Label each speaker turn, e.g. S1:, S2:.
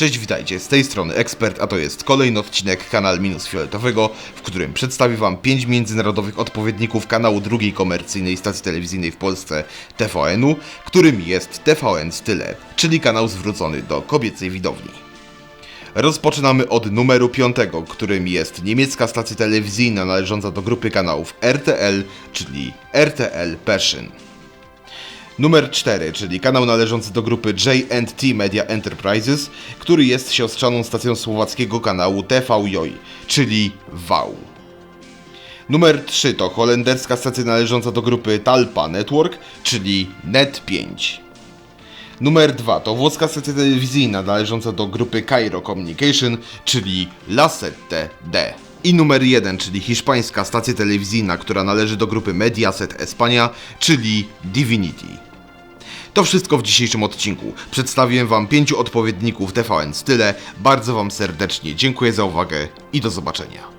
S1: Cześć, witajcie, z tej strony Ekspert, a to jest kolejny odcinek Kanal Minus Fioletowego, w którym przedstawię Wam 5 międzynarodowych odpowiedników kanału drugiej komercyjnej stacji telewizyjnej w Polsce TVN-u, którym jest TVN Style, czyli kanał zwrócony do kobiecej widowni. Rozpoczynamy od numeru 5, którym jest niemiecka stacja telewizyjna należąca do grupy kanałów RTL, czyli RTL Passion. Numer 4, czyli kanał należący do grupy J&T Media Enterprises, który jest siostrzaną stacją słowackiego kanału TV Joj, czyli VAU. Numer 3 to holenderska stacja należąca do grupy Talpa Network, czyli Net5. Numer 2 to włoska stacja telewizyjna należąca do grupy Cairo Communication, czyli La Sette D. I numer 1, czyli hiszpańska stacja telewizyjna, która należy do grupy Mediaset Espania, czyli Divinity. To wszystko w dzisiejszym odcinku. Przedstawiłem Wam pięciu odpowiedników TVN Style. Bardzo Wam serdecznie dziękuję za uwagę i do zobaczenia.